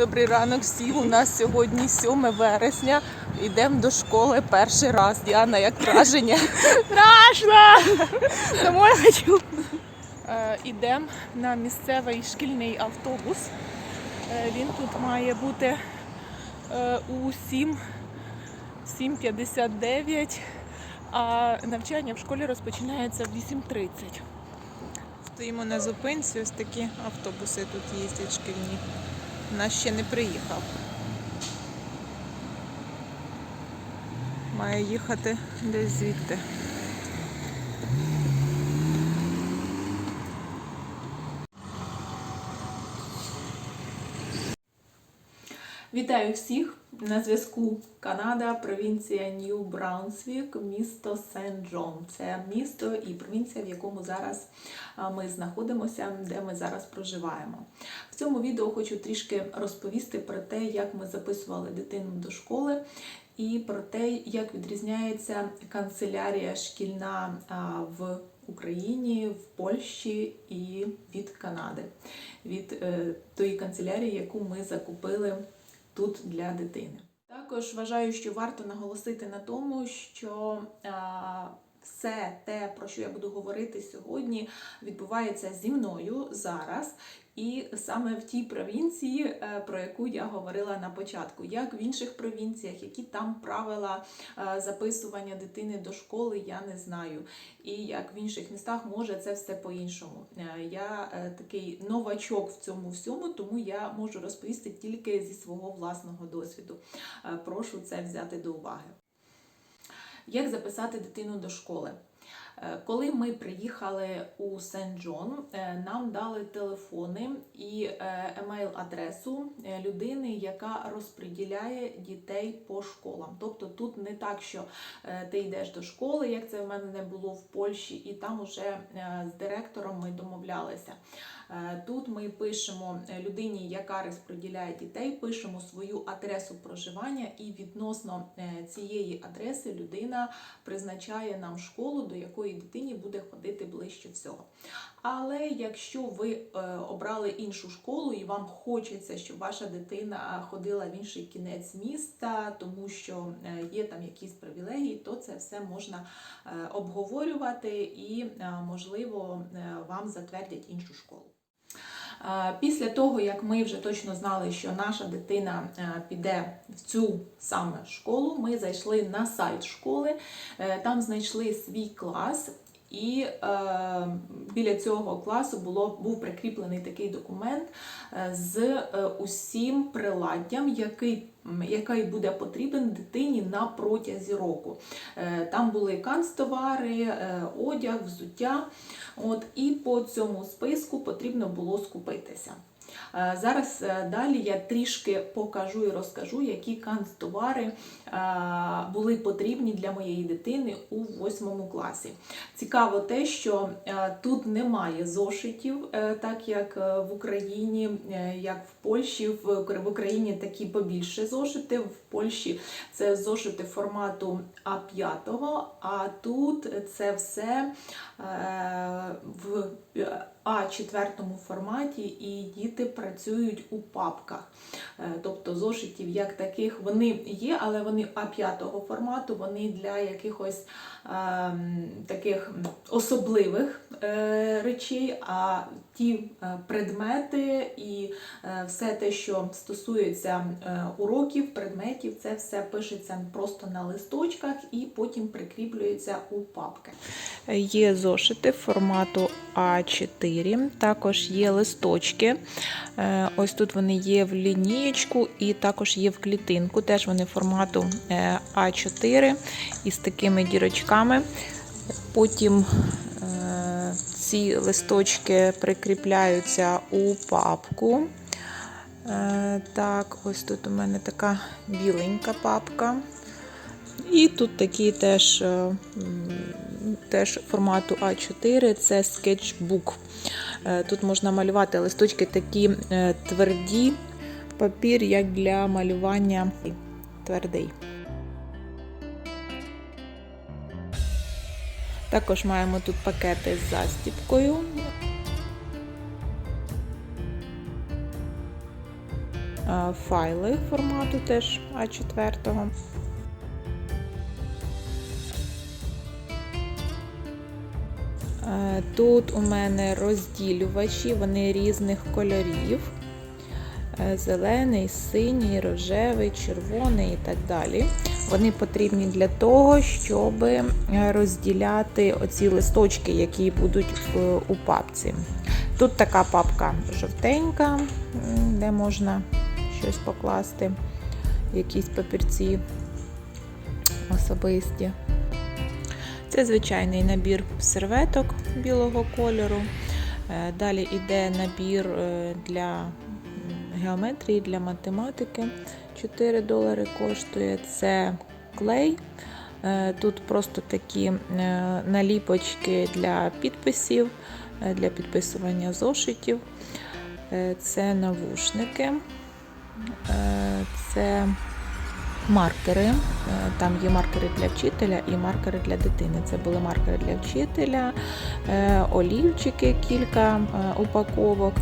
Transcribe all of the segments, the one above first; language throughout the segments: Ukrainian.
Добрий ранок всім. У нас сьогодні 7 вересня. Йдемо до школи перший раз. Діана, як враження? Страшно! Домой хочу. Йдемо на місцевий шкільний автобус. Е, Він тут має бути е, у 7, 7.59, а навчання в школі розпочинається в 8.30. Стоїмо на зупинці, ось такі автобуси тут їздять шкільні. Наш ще не приїхав. Має їхати десь звідти. Вітаю всіх! На зв'язку Канада, провінція Нью Браунсвік, місто Сент Джон. Це місто і провінція, в якому зараз ми знаходимося, де ми зараз проживаємо. В цьому відео хочу трішки розповісти про те, як ми записували дитину до школи, і про те, як відрізняється канцелярія шкільна в Україні, в Польщі і від Канади, від е, тої канцелярії, яку ми закупили тут для дитини. Також вважаю, що варто наголосити на тому, що все те, про що я буду говорити сьогодні, відбувається зі мною зараз. І саме в тій провінції, е, про яку я говорила на початку, як в інших провінціях, які там правила е, записування дитини до школи, я не знаю. І як в інших містах, може це все по-іншому. Е, Я такий новачок в цьому всьому, тому я можу розповісти тільки зі свого власного досвіду. Прошу це взяти до уваги. Як записати дитину до школи? Е, Коли ми приїхали у Сент Джон, е, нам дали телефони і е, емейл-адресу людини, яка розподіляє дітей по школам. Тобто тут не так, що ти йдеш до школи, як це в мене не було в Польщі, і там уже з директором ми домовлялися. Тут ми пишемо людині, яка розподіляє дітей, пишемо свою адресу проживання, і відносно цієї адреси людина призначає нам школу, до якої дитині буде ходити ближче всього. Але якщо ви е, обрали іншу школу і вам хочеться, щоб ваша дитина ходила в інший кінець міста, тому що е, є там якісь привілегії, то це все можна е, обговорювати і, е, можливо, е, вам затвердять іншу школу. Після того, як ми вже точно знали, що наша дитина е, піде в цю саме школу, ми зайшли на сайт школи, е, там знайшли свій клас. І е, біля цього класу було, був прикріплений такий документ е, з е, усім приладдям, який, який буде потрібен дитині на протязі року. Е, там були канцтовари, е, одяг, взуття. От, і по цьому списку потрібно було скупитися. Е, Зараз е, далі я трішки покажу і розкажу, які канцтовари е, були потрібні для моєї дитини у восьмому класі. Цікаво те, що тут немає зошитів, так як в Україні, як в Польщі, в Україні такі побільше зошити. В Польщі це зошити формату А5, а тут це все в А4 форматі, і діти працюють у папках. Е, Тобто зошитів як таких вони є, але вони А5 формату, вони для якихось ем, таких особливих е, речей, а ті е, предмети і е, все те, що стосується е, уроків, предметів, це все пишеться просто на листочках і потім прикріплюється у папки. Є зошити формату А4, також є листочки. Е, Ось тут вони є в лінієчку і також є в клітинку. Теж вони формату е, А4 із такими дірочками. Потім е, ці листочки прикріпляються у папку. Так, ось тут у мене така біленька папка. І тут такі теж, теж формату А4, це скетчбук. Е, Тут можна малювати листочки такі е, тверді, папір як для малювання твердий. Також маємо тут пакети з застіпкою. е, файли формату теж А4. Тут у мене розділювачі, вони різних кольорів. Е, Зелений, синій, рожевий, червоний і так далі. Вони потрібні для того, щоб е, розділяти оці листочки, які будуть у папці. Тут така папка жовтенька, де можна щось покласти, якісь папірці особисті. Це звичайний набір серветок білого кольору. Е, Далі йде набір е, для геометрії, для математики. 4 долари коштує. Це клей. Е, Тут просто такі наліпочки для підписів, для підписування зошитів. Це навушники. Це маркери. Е, Там є маркери для вчителя і маркери для дитини. Це були маркери для вчителя, е, олівчики, кілька е, упаковок,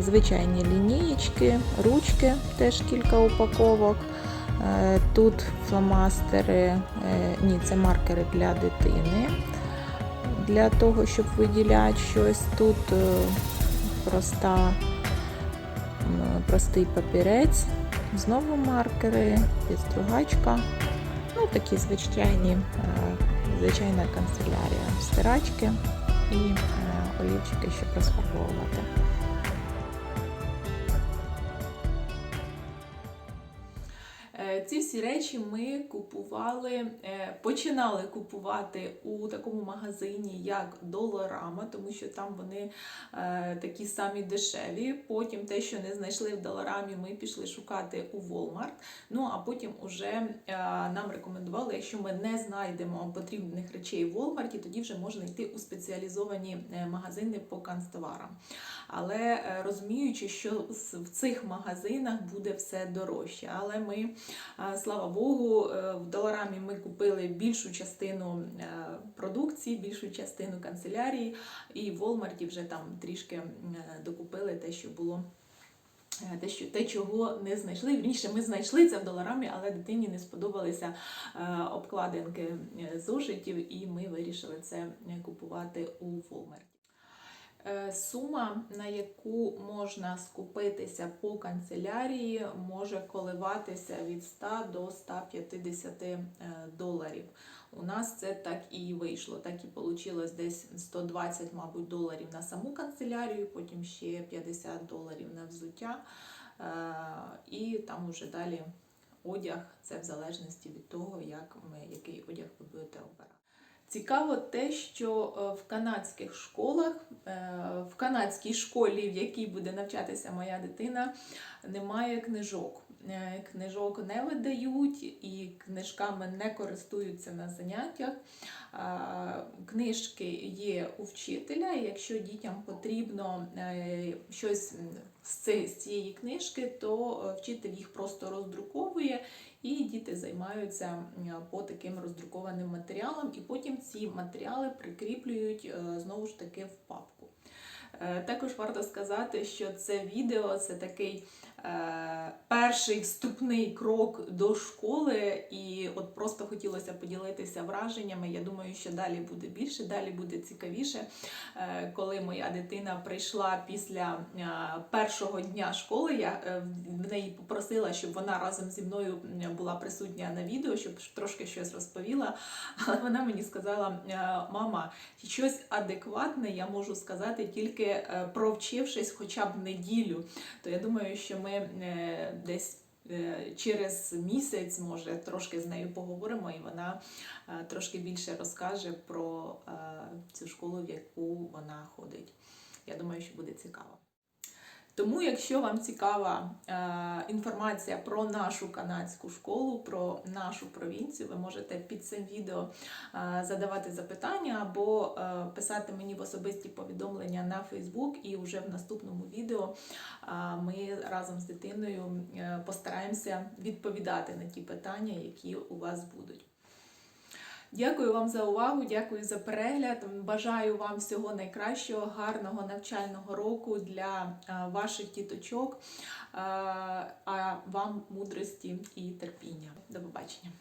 звичайні лінієчки, ручки, теж кілька упаковок. Тут фломастери, ні, це маркери для дитини. Для того, щоб виділяти щось. Тут проста, простий папірець, знову маркери, підстругачка. Ну, такі звичайні, е, звичайна канцелярія, стирачки і е, олівчики, щоб розфарбовувати. Ці речі ми купували, е, починали купувати у такому магазині, як Долорама, тому що там вони е, такі самі дешеві. Потім те, що не знайшли в Долорамі, ми пішли шукати у Walmart. Ну а потім уже е, нам рекомендували, якщо ми не знайдемо потрібних речей в Walmart, тоді вже можна йти у спеціалізовані магазини по канцтоварам. Але розуміючи, що в цих магазинах буде все дорожче. Але ми, слава Богу, е, в доларамі ми купили більшу частину е, продукції, більшу частину канцелярії, і в Walmart вже там трішки е, докупили те, що було. Те, що те, чого не знайшли. Вірніше, ми знайшли це в доларамі, але дитині не сподобалися обкладинки зошитів, і ми вирішили це купувати у Walmart. Е, Сума, на яку можна скупитися по канцелярії, може коливатися від 100 до 150 е, доларів. У нас це так і вийшло. Так і вийшло десь 120, мабуть, доларів на саму канцелярію, потім ще 50 доларів на взуття. Е, І там уже далі одяг, це в залежності від того, як ми, який одяг ви будете обирати. Цікаво те, що е, в канадських школах, е, в канадській школі, в якій буде навчатися моя дитина, немає книжок. Е, Книжок не видають і книжками не користуються на заняттях. Книжки є у вчителя, і якщо дітям потрібно е, щось з цієї книжки, то е, вчитель їх просто роздруковує і діти займаються по таким роздрукованим матеріалам, і потім ці матеріали прикріплюють знову ж таки в папку. Також варто сказати, що це відео це такий перший вступний крок до школи, і от просто хотілося поділитися враженнями. Я думаю, що далі буде більше, далі буде цікавіше. Е, коли моя дитина прийшла після е, першого дня школи, я е, в неї попросила, щоб вона разом зі мною була присутня на відео, щоб трошки щось розповіла. Але вона мені сказала: е, мама, щось адекватне я можу сказати тільки е, провчившись хоча б неділю. То я думаю, що ми е, десь. е, Через місяць, може, трошки з нею поговоримо, і вона е, трошки більше розкаже про цю школу, в яку вона ходить. Я думаю, що буде цікаво. Тому, якщо вам цікава е, інформація про нашу канадську школу, про нашу провінцію, ви можете під цим відео е, задавати запитання або е, писати мені в особисті повідомлення на Facebook, і вже в наступному відео ми разом з дитиною постараємося відповідати на ті питання, які у вас будуть. Дякую вам за увагу, дякую за перегляд. Бажаю вам всього найкращого, гарного навчального року для е, ваших діточок, е, а вам мудрості і терпіння. До побачення.